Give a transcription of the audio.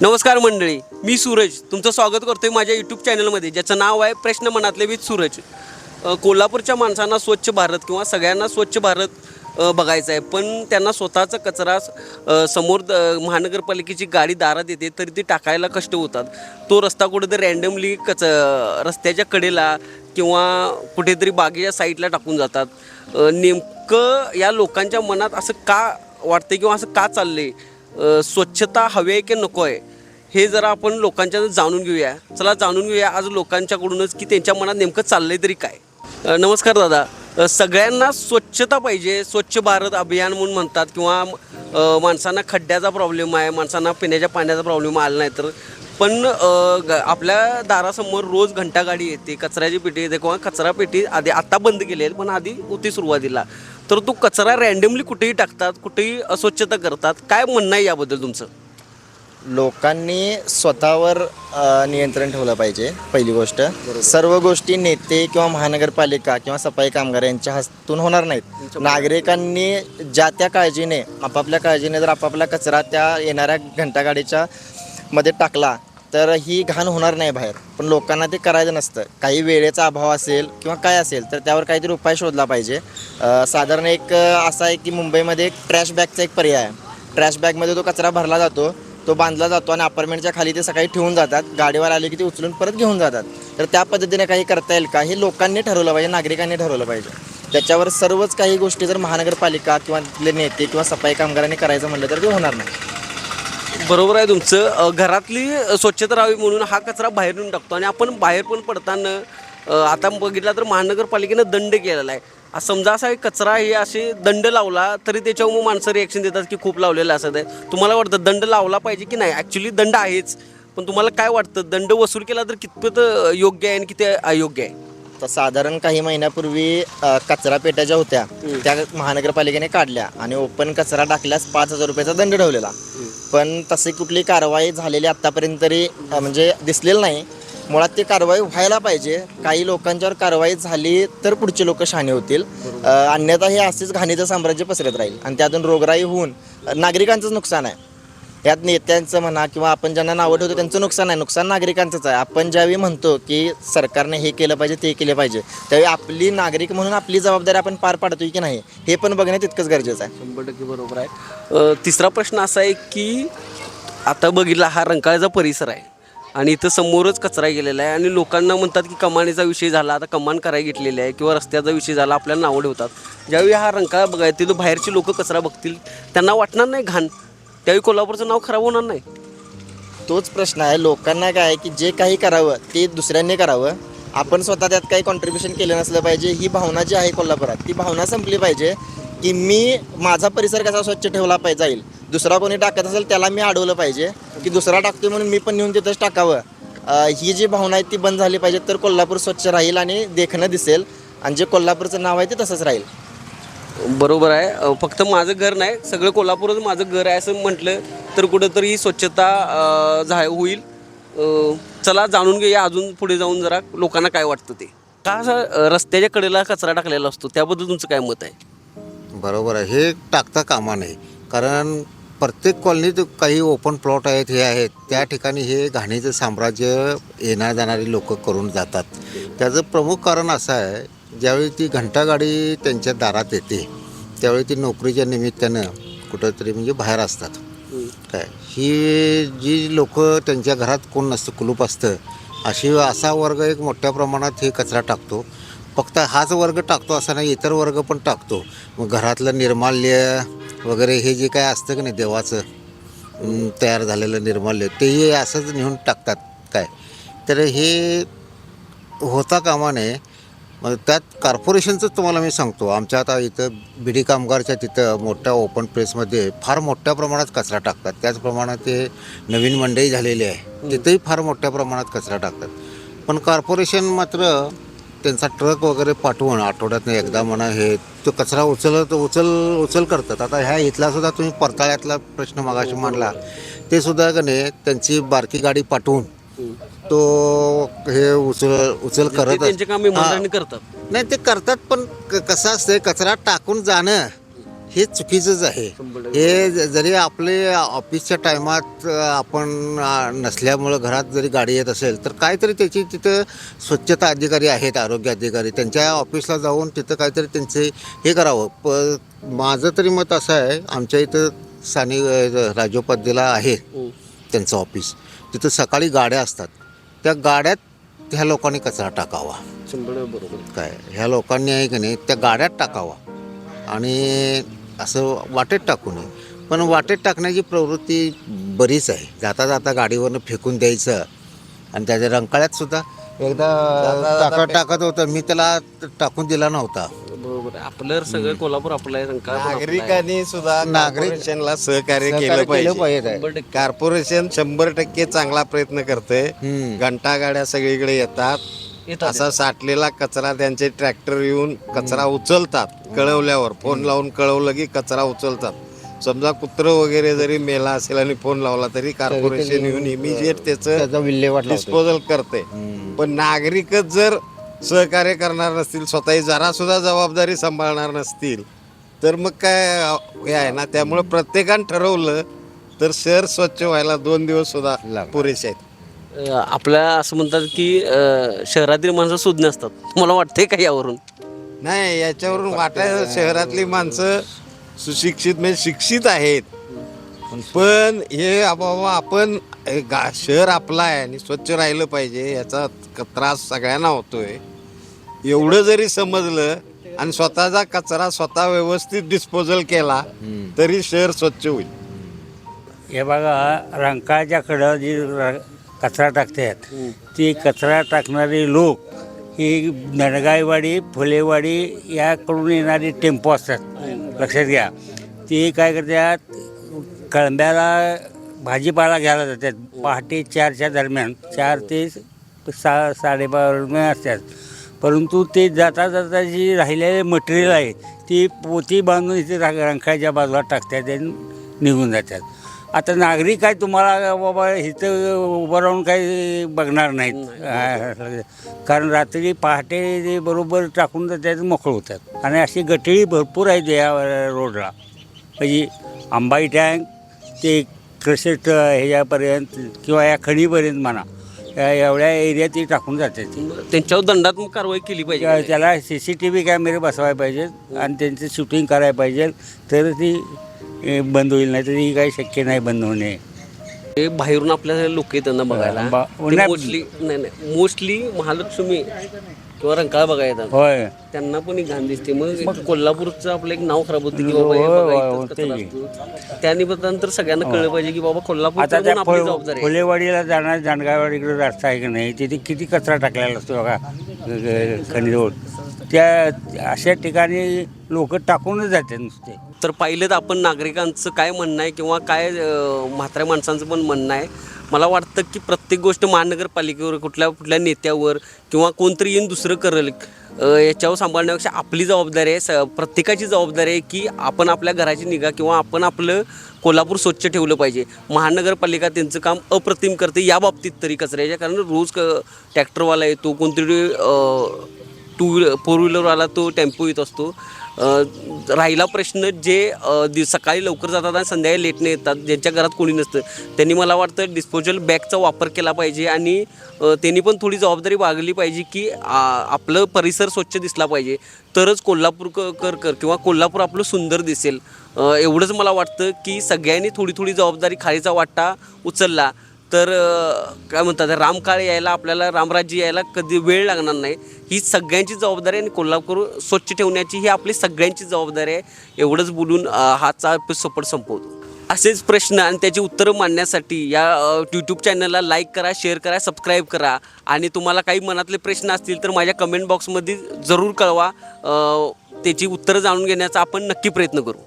नमस्कार मंडळी मी सूरज. तुमचं स्वागत करतोय माझ्या यूट्यूब चॅनलमध्ये ज्याचं नाव आहे प्रश्न मनातले विथ सूरज. कोल्हापूरच्या माणसांना स्वच्छ भारत किंवा सगळ्यांना स्वच्छ भारत बघायचं आहे. पण त्यांना स्वतःचा कचरा समोर द- महानगरपालिकेची गाडी दारात येते तरी ती टाकायला कष्ट होतात. तो रस्ता कुठेतरी रँडमली कच रस्त्याच्या कडेला किंवा कुठेतरी बागेच्या साईडला टाकून जातात. नेमकं या लोकांच्या मनात असं का वाटतं किंवा असं का चाललं आहे स्वच्छता हवी आहे की नको आहे हे जरा आपण लोकांच्या जाणून घेऊया. चला जाणून घेऊया आज लोकांच्याकडूनच की त्यांच्या मनात नेमकं चाललंय तरी काय. नमस्कार दादा. सगळ्यांना स्वच्छता पाहिजे स्वच्छ भारत अभियान म्हणून म्हणतात किंवा माणसांना खड्ड्याचा प्रॉब्लेम आहे माणसांना पिण्याच्या पाण्याचा प्रॉब्लेम आला नाही तर पण ग- आपल्या दारासमोर रोज घंटागाडी येते कचऱ्याची पेटी येते किंवा कचरा पेटी आधी आत्ता बंद केली आहे पण आधी होती सुरुवातीला. तर तो कचरा रँडमली कुठेही टाकतात कुठेही अस्वच्छता करतात काय म्हणणं आहे याबद्दल तुमचं? लोकांनी स्वतःवर अ, नियंत्रण ठेवलं पाहिजे पहिली गोष्ट. सर्व गोष्टी नेते किंवा महानगरपालिका किंवा सफाई कामगार यांच्या हस्तून होणार नाहीत. नागरिकांनी ज्या त्या काळजीने आपापल्या काळजीने जर आपापला कचरा त्या येणाऱ्या घंटागाडीच्या मध्ये टाकला तर ही घाण होणार नाही बाहेर. पण लोकांना ते करायचं नसतं. काही वेळेचा अभाव असेल किंवा काय असेल तर त्यावर काहीतरी उपाय शोधला पाहिजे. साधारण एक असा आहे की मुंबईमध्ये एक ट्रॅश बॅगचा एक पर्याय आहे. ट्रॅश बॅगमध्ये तो कचरा भरला जातो तो बांधला जातो आणि अपार्टमेंटच्या खाली ते सकाळी ठेवून जातात. गाडीवर आले की ते उचलून परत घेऊन जातात. तर त्या पद्धतीने काही करता येईल का? हे लोकांनी ठरवलं पाहिजे नागरिकांनी ठरवलं पाहिजे. त्याच्यावर सर्वच काही गोष्टी जर महानगरपालिका किंवा तिथले नेते किंवा सफाई कामगारांनी करायचं म्हणलं तर ते होणार नाही. बरोबर आहे तुमचं. अ, घरातली स्वच्छता राहावी म्हणून हा कचरा बाहेरून टाकतो आणि आपण बाहेर पण पडताना अ, आता बघितला तर महानगरपालिकेनं दंड केलेला आहे. आ, समजा असा एक कचरा हे असे दंड लावला तरी त्याच्यावर मग माणसं रिॲक्शन देतात की खूप लावलेलं असत आहे तुम्हाला वाटतं दंड लावला पाहिजे की नाही? ॲक्च्युली दंड आहेच. पण तुम्हाला काय वाटतं? दंड वसूल केला तर कितपत अ, योग्य आहे आणि किती अयोग्य आहे? तर साधारण काही महिन्यापूर्वी अ, कचरा पेट्या ज्या होत्या त्या महानगरपालिकेने काढल्या आणि ओपन कचरा टाकल्यास पाच हजार रुपयाचा दंड ठेवलेला. पण तशी कुठली कारवाई झालेली आत्तापर्यंत तरी अ, म्हणजे दिसलेलं नाही. मुळात ती कारवाई व्हायला पाहिजे. काही लोकांच्यावर कारवाई झाली तर पुढचे लोक शहाणे होतील. अ, अन्यथा हे असेच घाणीचं साम्राज्य पसरत राहील. आणि त्यातून रोगराई होऊन अ, नागरिकांचंच नुकसान आहे. यात नेत्यांचं म्हणा किंवा आपण ज्यांना नावं ठेवतो त्यांचं नुकसान आहे. नुकसान नागरिकांचंच आहे. आपण ज्यावेळी म्हणतो की सरकारने हे केलं पाहिजे ते केलं पाहिजे त्यावेळी आपली नागरिक म्हणून आपली जबाबदारी आपण पार पाडतोय की नाही हे पण बघणे तितकंच गरजेचं आहे. शंभर टक्के बरोबर आहे. तिसरा प्रश्न असा आहे की आता बघितला हा रंकाळ्याचा परिसर आहे आणि इथं समोरच कचरा गेलेला आहे आणि लोकांना म्हणतात की कमानीचा विषय झाला आता कमान करायला घेतलेली आहे किंवा रस्त्याचा विषय झाला आपल्याला नावं होतात ज्यावेळी हा रंकाळा बघायला तिथं बाहेरची लोक कचरा बघतील त्यांना वाटणार नाही घाण. त्यावेळी कोल्हापूरचं नाव खराब होणार नाही. तोच प्रश्न आहे. लोकांना काय आहे की जे काही करावं ते दुसऱ्यांनी करावं. आपण स्वतः त्यात काही कॉन्ट्रीब्युशन केलं नसलं पाहिजे. ही भावना जी आहे कोल्हापुरात ती भावना संपली पाहिजे की मी माझा परिसर कसा स्वच्छ ठेवला पाहिजे जाईल. दुसरा कोणी टाकत असेल त्याला मी अडवलं पाहिजे. की दुसरा टाकतोय म्हणून मी पण नेऊन तिथंच टाकावं. अं, ही जी भावना आहे ती बंद झाली पाहिजे. तर कोल्हापूर स्वच्छ राहील आणि देखणं दिसेल. आणि जे कोल्हापूरचं नाव आहे ते तसंच राहील. बरोबर आहे. फक्त माझं घर नाही सगळं कोल्हापूरच माझं घर आहे असं म्हटलं तर कुठंतरी स्वच्छता झा होईल. चला जाणून घेऊया अजून पुढे जाऊन जरा लोकांना काय वाटतं ते. का रस्त्याच्या कडेला कचरा टाकलेला असतो त्याबद्दल तुमचं काय मत आहे? बरोबर आहे. हे टाकता कामा नये. कारण प्रत्येक कॉलनीत काही ओपन प्लॉट आहेत हे आहेत. त्या ठिकाणी हे घाणीचं साम्राज्य येणार जाणारी लोक करून जातात. त्याचं प्रमुख कारण असं आहे ज्यावेळी ती घंटागाडी त्यांच्या दारात येते त्यावेळी ती नोकरीच्या निमित्तानं कुठंतरी म्हणजे बाहेर असतात. काय? ही जी लोक त्यांच्या घरात कोण नसतं कुलूप असतं अशी असा वर्ग एक मोठ्या प्रमाणात हे कचरा टाकतो. फक्त हाच वर्ग टाकतो असा नाही इतर वर्ग पण टाकतो. मग घरातलं निर्माल्य वगैरे हे जे काय असतं की नाही देवाचं तयार झालेलं निर्माल्य तेही असंच नेऊन टाकतात. काय? तर हे होता कामा नये मग त्यात कॉर्पोरेशनचं तुम्हाला मी सांगतो. आमच्या आता इथं बिडी कामगारच्या तिथं मोठ्या ओपन प्लेसमध्ये फार मोठ्या प्रमाणात कचरा टाकतात. त्याचप्रमाणे ते नवीन मंडई झालेली आहे. तिथेही फार मोठ्या प्रमाणात कचरा टाकतात. पण कॉर्पोरेशन मात्र त्यांचा ट्रक वगैरे पाठवून आठवड्यातनं एकदा म्हणा हे तो कचरा उचलत उचल उचल करतात. आता ह्या इथला सुद्धा तुम्ही परताळ्यातला प्रश्न मागाशी मांडला. ते सुद्धा का नाही त्यांची बारकी गाडी पाठवून तो हे उचल उचल करत त्यांचे काम इमानदारीने करतात. नाही ते करतात पण क- कसं असतं कचरा टाकून जाणं हे चुकीचंच आहे. हे जरी आपले ऑफिसच्या टायमात आपण अ, नसल्यामुळं घरात जरी गाडी येत असेल तर काहीतरी त्याची तिथं स्वच्छता अधिकारी आहेत आरोग्य अधिकारी. त्यांच्या ऑफिसला जाऊन तिथं काहीतरी त्यांचे हे करावं. प माझं तरी मत असं आहे आमच्या इथं स्थानिक अ, राजोपाध्याला आहे त्यांचं ऑफिस. तिथं सकाळी गाड्या असतात. त्या गाड्यात ह्या लोकांनी कचरा टाकावा. बरोबर. काय? ह्या लोकांनी आहे की नाही त्या गाड्यात टाकावा. आणि असं वाटेत टाकू नये. पण वाटेत टाकण्याची प्रवृत्ती बरीच आहे. जाता जाता गाडीवरनं फेकून द्यायचं आणि त्याच्या रंकाळ्यात सुद्धा एकदा टाकत टाकत होतं. मी त्याला टाकून दिला नव्हता. आपलं सगळं कोल्हापूर आपलं आहे रंकाळा पण आपला आहे. नागरिकांनी सुद्धा नागरिक- कॉर्पोरेशनला सहकार्य केलं पाहिजे. कॉर्पोरेशन शंभर टक्के चांगला प्रयत्न करते हम्म. घंटा गाड्या सगळीकडे येतात येतात. असा साठलेला कचरा त्यांचे ट्रॅक्टर येऊन कचरा उचलतात कळवल्यावर फोन लावून कळवलं की कचरा उचलतात समजा कुत्र वगैरे जरी मेला असेल आणि फोन लावला तरी कॉर्पोरेशन येऊन इमिजिएट त्याचं त्याचा विल्हेवाट लावतो. डिस्पोजल करते पण नागरिकच जर सहकार्य करणार नसतील स्वतःही जरा सुद्धा जबाबदारी सांभाळणार नसतील तर मग काय हे आहे ना त्यामुळे प्रत्येकानं ठरवलं तर शहर स्वच्छ व्हायला दोन दिवस सुद्धा. पुरेसे आहेत. अं, आपल्या असं म्हणतात की अं, शहरातील माणसं सुज्ञ असतात. मला वाटतंय का यावरून? नाही याच्यावरून वाटायचं शहरातली माणसं सुशिक्षित म्हणजे शिक्षित आहेत. पण हे आपण गा शहर आपलं आहे आणि स्वच्छ राहिलं पाहिजे याचा क- त्रास सगळ्यांना होतोय. एवढं जरी समजलं आणि स्वतःचा कचरा स्वतः व्यवस्थित डिस्पोजल केला तरी शहर स्वच्छ होईल. हे बघा रंकाळच्या कडं जी र- कचरा टाकतात ती कचरा टाकणारे लोक ही नडगाईवाडी फुलेवाडी याकडून येणारे टेम्पो असतात. लक्षात घ्या. ते काय करतात कळंब्याला भाजीपाला घ्यायला जातात. पहाटे चारच्या दरम्यान चार ते सा साडेबारा दरम्यान असतात. परंतु ते जाता जाता जी राहिलेले मटेरियल आहे ती पोती बांधून इथे रा- रंकाळ्याच्या बाजूला टाकतात आणि निघून जातात. आता नागरिक काय तुम्हाला बाबा इथं उभं राहून काही बघणार नाहीत. कारण रात्री पहाटे बरोबर टाकून जातात मोकळ होतात. आणि अशी गटळी भरपूर आहेत या रोडला. म्हणजे अंबाई टँक ते क्रशेट ह्याच्यापर्यंत किंवा या खडीपर्यंत म्हणा या एवढ्या एरियात ती टाकून जातात ती. त्यांच्यावर दंडात्मक कारवाई केली त्या- पाहिजे त्याला सी सी टी व्ही कॅमेरे बसवायला पाहिजेत आणि त्यांचं शूटिंग करायला पाहिजे तर ती ए, बंद होईल नाही तर ही काही शक्य नाही बंद होणे. ते बाहेरून आपल्याला लोक येतात ना बघायला. बा- ते नाही. मोस्टली नाही नाही मोस्टली महालक्ष्मी किंवा रंकाळा येतात. होय. त्यांना पण एक घाण दिसते. मग कोल्हापूरचं आपलं एक नाव खराब होतं की बाबा हे होय, होय, कचरा. असतो. तर सगळ्यांना कळलं पाहिजे की बाबा कोल्हापूर आता त्या आपली फुल- आहे. फुलेवाडीला जाणार जानगावाडीकडे रस्ता आहे की नाही तिथे किती कचरा टाकलेला असतो बघा खनिज रोड. त्या अशा ठिकाणी लोक टाकूनच जातात नुसते. तर पाहिलं तर आपण नागरिकांचं काय म्हणणं आहे किंवा काय अं, म्हाताऱ्या माणसांचं पण म्हणणं आहे. मला वाटतं की प्रत्येक गोष्ट महानगरपालिकेवर कुठल्या कुठल्या नेत्यावर किंवा कोणतरी येऊन दुसरं करेल. याच्यावर सांभाळण्यापेक्षा आपली जबाबदारी आहे. स प्रत्येकाची जबाबदारी आहे की आपण आपल्या घराची निगा किंवा आपण आपलं कोल्हापूर स्वच्छ ठेवलं पाहिजे. महानगरपालिका त्यांचं काम अप्रतिम करते या बाबतीत तरी कचऱ्याच्या कारण रोज क ट्रॅक्टरवाला येतो कोणतरी टू व्हीलर फोर व्हीलरवाला तो टेम्पो येत असतो. राहिला प्रश्न जे दि सकाळी लवकर जातात आणि संध्याकाळी लेटने येतात ज्यांच्या घरात कोणी नसतं. त्यांनी मला वाटतं डिस्पोजल बॅगचा वापर केला पाहिजे आणि त्यांनी पण थोडी जबाबदारी बागली पाहिजे की आपलं परिसर स्वच्छ दिसला पाहिजे. तरच कोल्हापूर कर कर किंवा कोल्हापूर आपलं सुंदर दिसेल. एवढंच मला वाटतं की सगळ्यांनी थोडी थोडी जबाबदारी खालीचा वाटा उचलला. तर काय म्हणतात रामकाळ यायला आपल्याला रामराज्य यायला कधी वेळ लागणार नाही. ही सगळ्यांची जबाबदारी आणि कोल्हापूर स्वच्छ ठेवण्याची ही आपली सगळ्यांची जबाबदारी आहे. एवढंच बोलून हाचा सपोर्ट संपवतो. असेच प्रश्न आणि त्याची उत्तरं मांडण्यासाठी या यूट्यूब चॅनलला लाईक करा शेअर करा सबस्क्राईब करा. आणि तुम्हाला काही मनातले प्रश्न असतील तर माझ्या कमेंट बॉक्समध्ये जरूर कळवा. त्याची उत्तरं जाणून घेण्याचा आपण नक्की प्रयत्न करू.